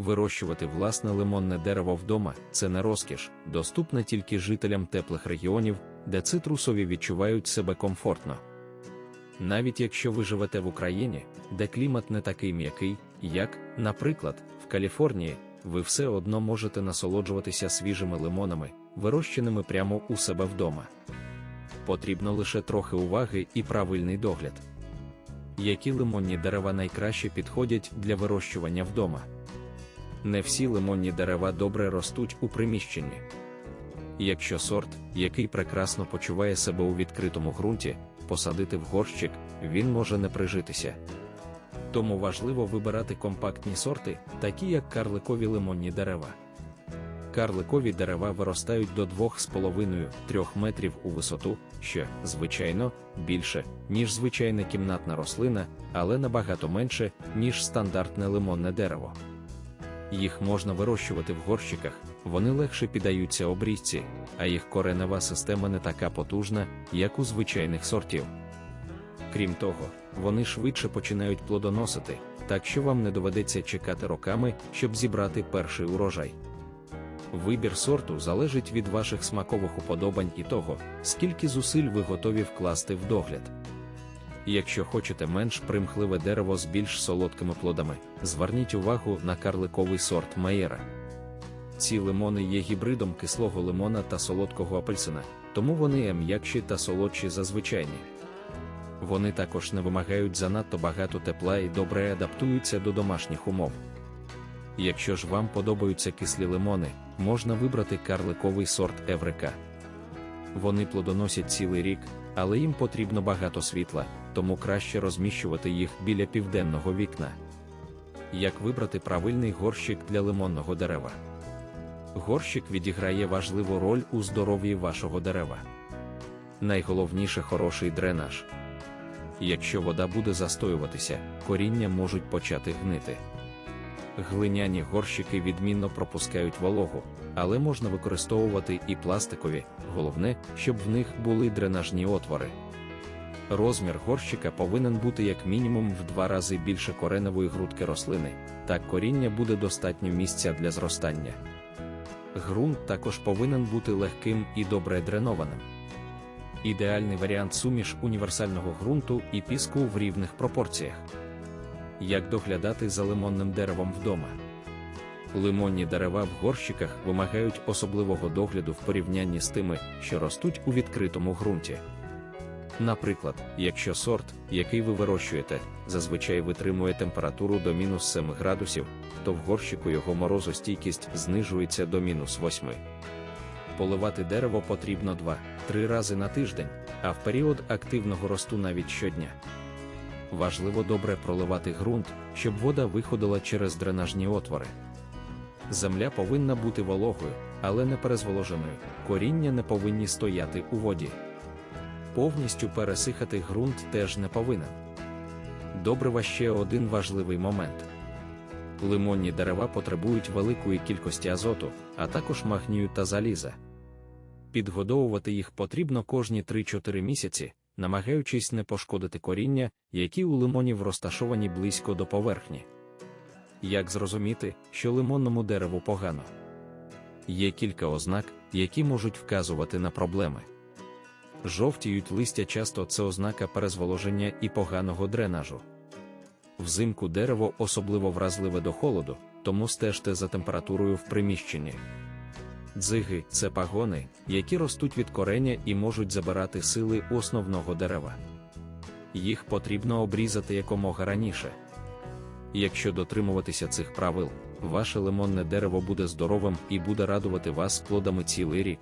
Вирощувати власне лимонне дерево вдома це не розкіш, доступна тільки жителям теплих регіонів, де цитрусові відчувають себе комфортно. Навіть якщо ви живете в Україні, де клімат не такий м'який, як, наприклад, в Каліфорнії, ви все одно можете насолоджуватися свіжими лимонами, вирощеними прямо у себе вдома. Потрібно лише трохи уваги і правильний догляд. Які лимонні дерева найкраще підходять для вирощування вдома? Не всі лимонні дерева добре ростуть у приміщенні. Якщо сорт, який прекрасно почуває себе у відкритому ґрунті, посадити в горщик, він може не прижитися. Тому важливо вибирати компактні сорти, такі як карликові лимонні дерева. Карликові дерева виростають до 2,5-3 метрів у висоту, що, звичайно, більше, ніж звичайна кімнатна рослина, але набагато менше, ніж стандартне лимонне дерево. Їх можна вирощувати в горщиках, вони легше піддаються обрізці, а їх коренева система не така потужна, як у звичайних сортів. Крім того, вони швидше починають плодоносити, так що вам не доведеться чекати роками, щоб зібрати перший урожай. Вибір сорту залежить від ваших смакових уподобань і того, скільки зусиль ви готові вкласти в догляд. Якщо хочете менш примхливе дерево з більш солодкими плодами, зверніть увагу на карликовий сорт Майера. Ці лимони є гібридом кислого лимона та солодкого апельсина, тому вони м'якші та солодші за звичайні. Вони також не вимагають занадто багато тепла і добре адаптуються до домашніх умов. Якщо ж вам подобаються кислі лимони, можна вибрати карликовий сорт Еврика. Вони плодоносять цілий рік, але їм потрібно багато світла, тому краще розміщувати їх біля південного вікна. Як вибрати правильний горщик для лимонного дерева? Горщик відіграє важливу роль у здоров'ї вашого дерева. Найголовніше хороший дренаж. Якщо вода буде застоюватися, коріння можуть почати гнити. Глиняні горщики відмінно пропускають вологу, але можна використовувати і пластикові, головне, щоб в них були дренажні отвори. Розмір горщика повинен бути як мінімум в два рази більше кореневої грудки рослини, так коріння буде достатньо місця для зростання. Ґрунт також повинен бути легким і добре дренованим. Ідеальний варіант суміш універсального ґрунту і піску в рівних пропорціях. Як доглядати за лимонним деревом вдома? Лимонні дерева в горщиках вимагають особливого догляду в порівнянні з тими, що ростуть у відкритому ґрунті. Наприклад, якщо сорт, який ви вирощуєте, зазвичай витримує температуру до мінус 7 градусів, то в горщику його морозостійкість знижується до мінус 8. Поливати дерево потрібно 2-3 рази на тиждень, а в період активного росту навіть щодня. Важливо добре проливати ґрунт, щоб вода виходила через дренажні отвори. Земля повинна бути вологою, але не перезволоженою, коріння не повинні стояти у воді. Повністю пересихати ґрунт теж не повинен. Добрива ще один важливий момент. Лимонні дерева потребують великої кількості азоту, а також магнію та заліза. Підгодовувати їх потрібно кожні 3-4 місяці, намагаючись не пошкодити коріння, які у лимонів розташовані близько до поверхні. Як зрозуміти, що лимонному дереву погано? Є кілька ознак, які можуть вказувати на проблеми. Жовтіють листя часто це ознака перезволоження і поганого дренажу. Взимку дерево особливо вразливе до холоду, тому стежте за температурою в приміщенні. Дзиги це пагони, які ростуть від кореня і можуть забирати сили основного дерева. Їх потрібно обрізати якомога раніше. Якщо дотримуватися цих правил, ваше лимонне дерево буде здоровим і буде радувати вас плодами цілий рік.